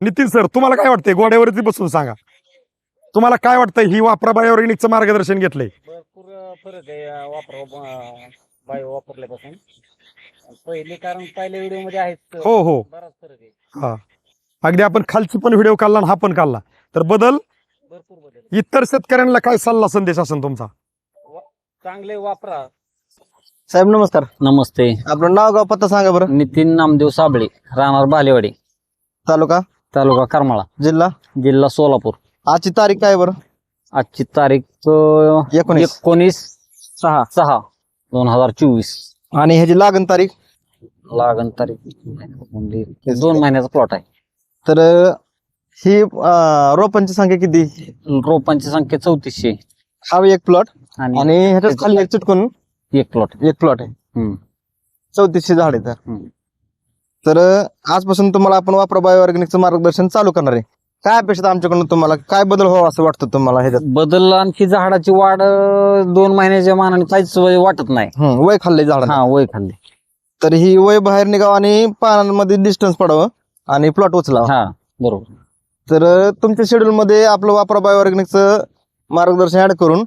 Nitin sir तुम्हाला काय वाटतंय? गोड्यावरती बसून सांगा. तुम्हाला काय वाटतं ही वापरा बायोऑर्गॅनिकचं मार्गदर्शन घेतलंय. भरपूर फरक आहे वापरा बायो वापरल्यापासून. पहिले कारण पहिल्या व्हिडिओमध्ये आहेत हो हो. बराच फरक आहे. अगदी आपण खालची पण व्हिडिओ काढला आणि हा पण काढला. तर बदल? भरपूर बदल इतर शेतकऱ्यांना काय सल्ला संदेश असेल तुमचा? चांगले वापरा. साहेब नमस्कार. नमस्ते. आपलं नाव गाव पत्ता सांगा बरं. नितीन नामदेव साबळे राहणार बालेवाडी. तालुका? तालुका करमाळा. जिल्हा? जिल्हा सोलापूर. आजची तारीख काय बरं? आजची तारीख अं, एकोणीस. एकोणीस सहा. सहा दोन हजार चोवीस. आणि ह्याची लागण तारीख? लागण तारीख म्हणजे दोन महिन्याचा प्लॉट आहे. तर अं, ही अं, रोपांची संख्या किती? रोपांची संख्या चौतीसशे. हा एक प्लॉट आणि आणि खाली एक चिटकून? एक प्लॉट एक प्लॉट आहे. चौतीसशे झाड आहे तर. हम्म. तर आजपासून तुम्हाला आपण वापरा बायो ऑर्गॅनिकचं मार्गदर्शन चालू करणार आहे. काय अपेक्षित आमच्याकडून तुम्हाला? काय बदल व्हावा असं वाटतं तुम्हाला ह्याच्यात? बदल आणखी झाडाची वाढ अं, दोन महिन्याच्या मानाने काहीच वाटत नाही. हं, वय खाल्लंय झाड हा वय खाल्ली तर ही वय बाहेर निघावं आणि पानांमध्ये डिस्टन्स पडावं आणि प्लॉट उचलावा. हा बरोबर. तर अं, तुमच्या शेड्यूल मध्ये आपलं वापरा बायो ऑर्गॅनिकचं मार्गदर्शन ऍड करून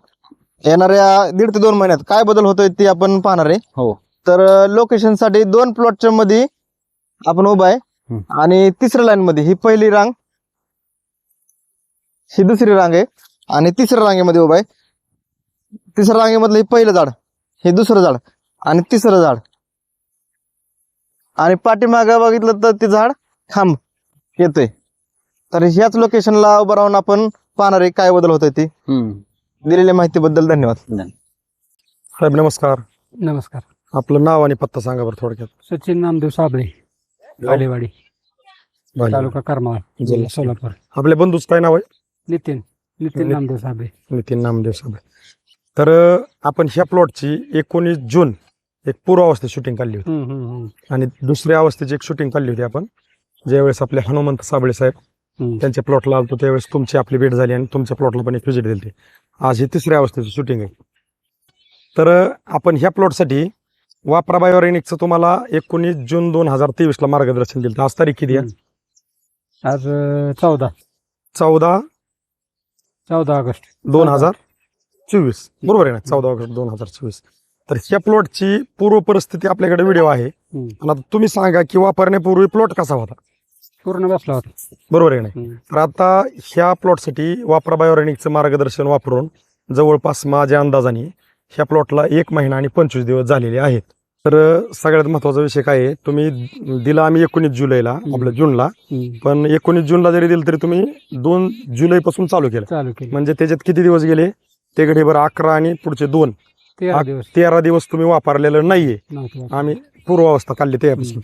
येणाऱ्या दीड ते दोन महिन्यात काय बदल होतोय ते आपण पाहणार आहे. हो. तर लोकेशनसाठी दोन प्लॉटच्या मध्ये आपण उभा आहे. आणि तिसऱ्या लाईन मध्ये ही पहिली रांग ही दुसरी रांग आहे. आणि तिसऱ्या रांगेमध्ये उभा आहे. तिसऱ्या रांगेमधलं हे पहिलं झाड हे दुसरं झाड आणि तिसरं झाड. आणि पाठीमागं बघितलं तर ते झाड खांब येतोय. तर ह्याच लोकेशनला उभं राहून आपण पाहणार आहे काय बदल होतोय ते. दिलेल्या माहितीबद्दल धन्यवाद. साहेब नमस्कार. नमस्कार. आपलं नाव आणि पत्ता सांगा बरं थोडक्यात. सचिन नामदेव साबळे. बालेवाडी भाजी. तालुका करमाळ जिल्हा सोलापूर. आपल्या बंधूच काय नाव आहे? नितीन नितीन नि- नामदेव साबळे. नितीन नामदेव साहेब तर अं, आपण ह्या प्लॉटची एकोणीस जून एक पूर्वावस्थेत शूटिंग काढली होती. हम्म, हम्म, हम्म. आणि दुसऱ्या अवस्थेची एक शूटिंग काढली होती आपण. ज्यावेळेस आपले हनुमंत साबळे साहेब हम्म. त्यांच्या प्लॉटला आलतो त्यावेळेस तुमची आपली भेट झाली आणि तुमच्या प्लॉटला पण एक व्हिजिट दिली आज ही तिसऱ्या अवस्थेची शूटिंग आहे. तर अं, आपण ह्या प्लॉटसाठी वापरा बायोरेनिकचं तुम्हाला एकोणीस जून दोन हजार तेवीसला मार्गदर्शन दिलं आज तारीख किती आहे? आज चौदा. चौदा. चौदा ऑगस्ट. दोन हजार चोवीस. बरोबर आहे ना? चौदा ऑगस्ट दोन हजार चोवीस. तर ह्या प्लॉटची पूर्व परिस्थिती आपल्याकडे व्हिडिओ आहे. हम्म. पण आता तुम्ही सांगा की वापरण्यापूर्वी प्लॉट कसा होता? पूर्ण बसला होता. बरोबर आहे ना? हम्म. तर आता ह्या प्लॉटसाठी वापरा बायोरेनिकचं मार्गदर्शन वापरून जवळपास माझ्या अंदाजाने ह्या प्लॉटला एक महिना आणि पंचवीस दिवस झालेले आहेत. तर सगळ्यात महत्त्वाचा विषय काय आहे? तुम्ही दिला आम्ही एकोणीस जुलैला आपल्या जूनला. पण एकोणीस जूनला जरी दिलं तरी तुम्ही दोन जुलैपासून चालू केलं. चालू केली. म्हणजे त्याच्यात किती दिवस गेले? ते गडे बरं अकरा आणि पुढचे दोन. तेरा दिवस. तुम्ही वापरलेलं नाहीये. आम्ही पूर्वावस्था काढली त्यापासून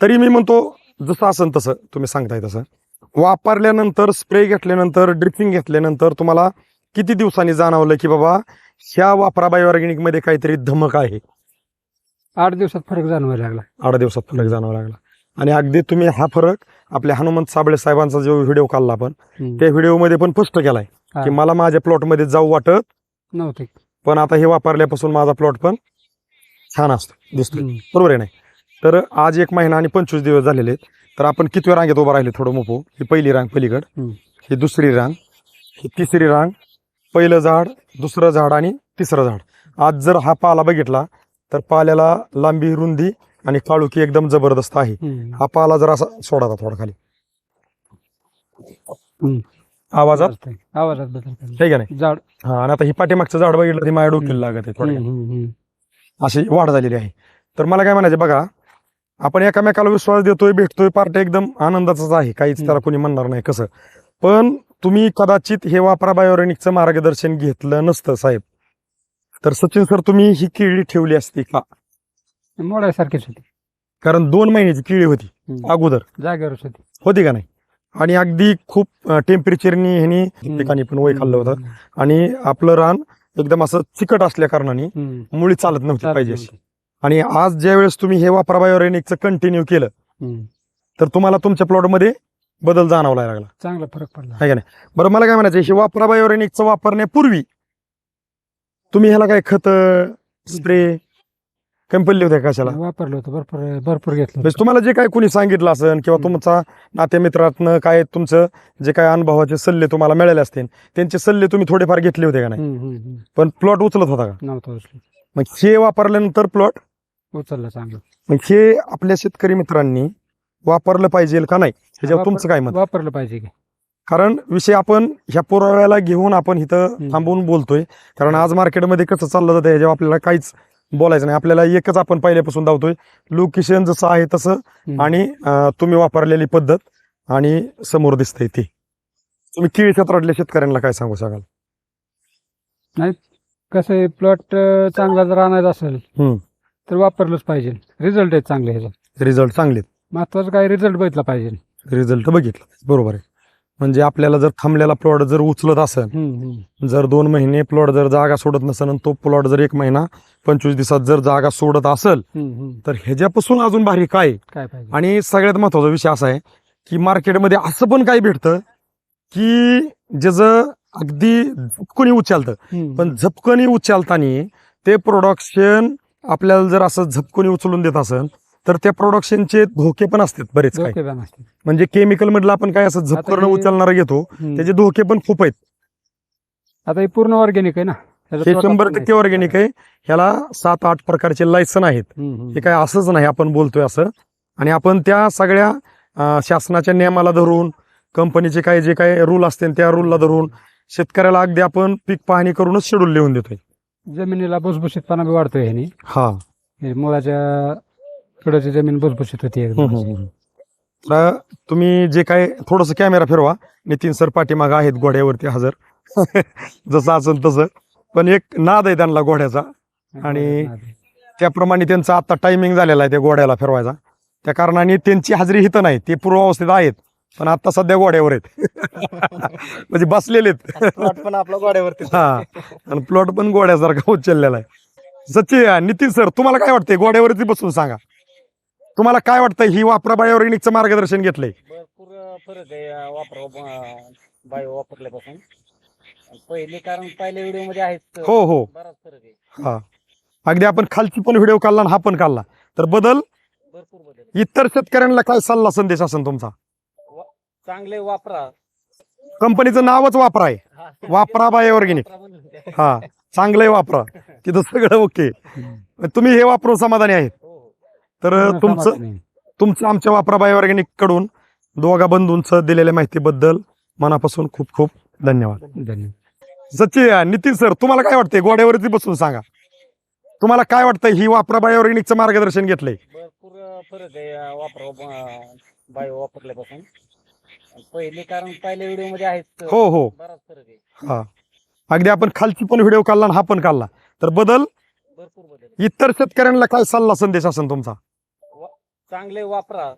तरी मी म्हणतो जसं असन तसं तुम्ही सांगताय तसं. वापरल्यानंतर स्प्रे घेतल्यानंतर ड्रिपिंग घेतल्यानंतर तुम्हाला किती दिवसांनी जाणवलं की बाबा ह्या वापरा बायोऑर्गॅनिकमध्ये काहीतरी धमक आहे आठ दिवसात फरक जाणवायला लागला आठ दिवसात फरक जाणवा लागला आणि अगदी तुम्ही हा फरक आपल्या हनुमंत साबळे साहेबांचा जो व्हिडिओ काढला आपण. त्या व्हिडिओमध्ये पण स्पष्ट केलाय हा. की मला माझ्या प्लॉटमध्ये जाऊ वाटत नव्हते पण आता हे वापरल्यापासून माझा प्लॉट पण छान असतो दिसतो हम्म. बरोबर आहे नाही तर आज एक महिना आणि पंचवीस दिवस झालेले आहेत तर आपण कितव्या रांगेत उभं राहिले थोडं मोपो ही पहिली रांग पलीकड हम्म. ही दुसरी रांग ही तिसरी रांग पहिलं झाड दुसरं झाड आणि तिसरं झाड. आज जर हा पाला बघितला तर पाल्याला लांबी रुंदी आणि काळुकी एकदम जबरदस्त आहे. हा पाला जर असा सोडाचा थोडा खाली. आवाजात. आवाजात बदल. आहे नाही? झाड. हा आणि आता ही पाठीमागचं झाड बघितलं ते माझ्या डोक्याला लागत आहे. अशी वाढ झालेली आहे. तर मला काय म्हणायचं बघा आपण एकामेकाला विश्वास देतोय भेटतोय पार्ट एकदम आनंदाचाच आहे. काहीच त्याला कोणी म्हणणार नाही कसं? पण तुम्ही कदाचित हे वापरा बायोरेनिकचं मार्गदर्शन घेतलं नसतं साहेब. तर सचिन सर तुम्ही ही किळी ठेवली असती का? मोडायसारखीच होती. कारण दोन महिन्याची किळी होती. अगोदर. जागेवरच होती. होती का नाही? आणि अगदी खूप टेम्परेचरनी ह्यानी ठिकाणी पण वय खाल्लं होतं. आणि आपलं रान एकदम असं चिकट असल्या कारणाने. मुळी चालत नव्हती पाहिजे अशी. आणि आज ज्या वेळेस तुम्ही हे वापरा बायोरेनिकचं कंटिन्यू केलं. तर तुम्हाला तुमच्या प्लॉटमध्ये बदल जाणवला लागला. चांगला फरक पडला. आहे का नाही? बरं मला काय म्हणायचं हे वापरा बायोरेनिकचं वापरण्यापूर्वी तुम्ही ह्याला काय खत स्प्रे कमी पडले होते कशाला? वापरलं होतं. भरपूर भरपूर घेतलं म्हणजे तुम्हाला जे काय कोणी सांगितलं असेल किंवा तुमचा नातेमित्रातनं काय तुमचं जे काय अनुभवाचे सल्ले तुम्हाला मिळाले असतील त्यांचे सल्ले तुम्ही थोडेफार घेतले होते का नाही? हम्म, हम्म, हम्म. पण प्लॉट उचलत होता का? नव्हतं. मग हे वापरल्यानंतर प्लॉट उचललं चांगलं. मग हे आपल्या शेतकरी मित्रांनी वापरलं पाहिजे का नाही? ह्याच्यावर तुमचं काय मत? वापरलं पाहिजे की. कारण विषय आपण ह्या पुराव्याला घेऊन आपण इथं. थांबवून बोलतोय. कारण आज मार्केटमध्ये कसं चाललं जातं ह्याच्यावर आपल्याला काहीच बोलायचं नाही. आपल्याला एकच आपण पहिल्यापासून धावतोय. लोकेशन जसं आहे तसं. आणि तुम्ही वापरलेली पद्धत आणि समोर दिसतंय ते. तुम्ही केळी क्षेत्रातल्या शेतकऱ्यांना काय सांगू शकाल? कसं आहे प्लॉट चांगला जर आणायचा असेल. तर वापरलंच पाहिजे. रिझल्ट आहेत चांगले ह्याचा रिझल्ट चांगले महत्वाचं काय रिझल्ट बघितला पाहिजे रिझल्ट बघितलं बरोबर आहे म्हणजे आपल्याला जर थांबलेला प्लॉट जर उचलत असेल हम्म, हम्म. जर दोन महिने प्लॉट जर जागा सोडत नसेल आणि तो प्लॉट जर एक महिना पंचवीस दिवसात जर जागा सोडत असेल हम्म, हम्म. तर ह्याच्यापासून अजून भारी काय काय पाहिजे आणि सगळ्यात महत्त्वाचा विषय असा आहे की मार्केटमध्ये असं पण काही भेटतं की ज्याचं अगदी झपकणी उचलतं हम्म. पण झपकणी उचलताना ते प्रोडक्शन आपल्याला जर असं झपकणी उचलून देत असेल तर त्या प्रोडक्शनचे धोके पण असतात बरेच असते म्हणजे केमिकल मधलं आपण काय असं हे- उचलणारं घेतो. त्याचे धोके पण खूप आहेत. आता हे पूर्ण ऑर्गॅनिक आहे ना? हे शंभर टक्के. ऑर्गॅनिक आहे. ह्याला सात आठ प्रकारचे लायसन आहेत. हम्म, हम्म. हे काय असंच नाही आपण बोलतोय असं. आणि आपण त्या सगळ्या अं, शासनाच्या नियमाला धरून कंपनीचे काय जे काय रूल असतील त्या रूलला धरून शेतकऱ्याला अगदी आपण पीक पाहणी करूनच शेड्यूल लिहून देतोय. जमिनीला भुसभुशीतपणा बी वाढतोय ह्यानी. हा. हे मुळाच्या कडची जमीन भुसभुशीत होती एकदम. तर तुम्ही जे काय थोडस कॅमेरा फिरवा. नितीन सर पाठीमाग आहेत घोड्यावरती हजर. जसं असेल तसं. पण एक नाद आहे त्यांना घोड्याचा. आणि- त्याप्रमाणे त्यांचा आता टायमिंग झालेला आहे त्या घोड्याला फिरवायचा. त्या कारणाने त्यांची हजेरी हिथं नाही. ते पूर्वावस्थेत आहेत. पण आता सध्या घोड्यावर आहेत. म्हणजे बसलेले आहेत. प्लॉट पण आपला गोड्यावरती हा. आणि प्लॉट पण घोड्यासारखा उचललेला आहे. सच्ची नितीन सर तुम्हाला काय वाटतंय? घोड्यावरती बसून सांगा. तुम्हाला काय वाटतं ही वापरा बायोरेनिकचं मार्गदर्शन घेतलंय. भरपूर फरक आहे अं, वापर बायो वापरल्यापासून. पहिले कारण पहिल्या व्हिडिओमध्ये आहेत हो हो. बराच फरक आहे. हा. अगदी आपण खालची पण व्हिडिओ काढला आणि हा पण काढला. तर बदल? भरपूर बदल इतर शेतकऱ्यांना काय सल्ला संदेश असेल तुमचा? चांगले वापरा. कंपनीचं नावच वापरा आहे. हा. वापरा बायोऑर्गॅनिक वापरा म्हणून. हा. चांगलंय वापरा. तिथं सगळं ओके. तुम्ही हे वापरून समाधानी आहेत. हो तर तुमचं. तुमचं आमच्या वापरा बायोऑर्गॅनिककडून दोघा बंधूंचं दिलेल्या माहितीबद्दल मनापासून खूप खूप धन्यवाद. धन्यवाद. सच्ची नितीन सर तुम्हाला काय वाटतंय? गोड्यावरती बसून सांगा. तुम्हाला काय वाटतं ही वापरा बायोऑर्गॅनिकचं मार्गदर्शन घेतलंय. भरपूर फरक आहे वापर बायो वापरल्यापासून. पहिले कारण पहिल्या व्हिडिओमध्ये आहेत हो हो. बराच फरक आहे. हा. अगदी आपण खालची पण व्हिडिओ काढला आणि हा पण काढला. तर बदल? भरपूर बदल इतर शेतकऱ्यांना काय सल्ला संदेश असेल तुमचा? चांगले वापरा.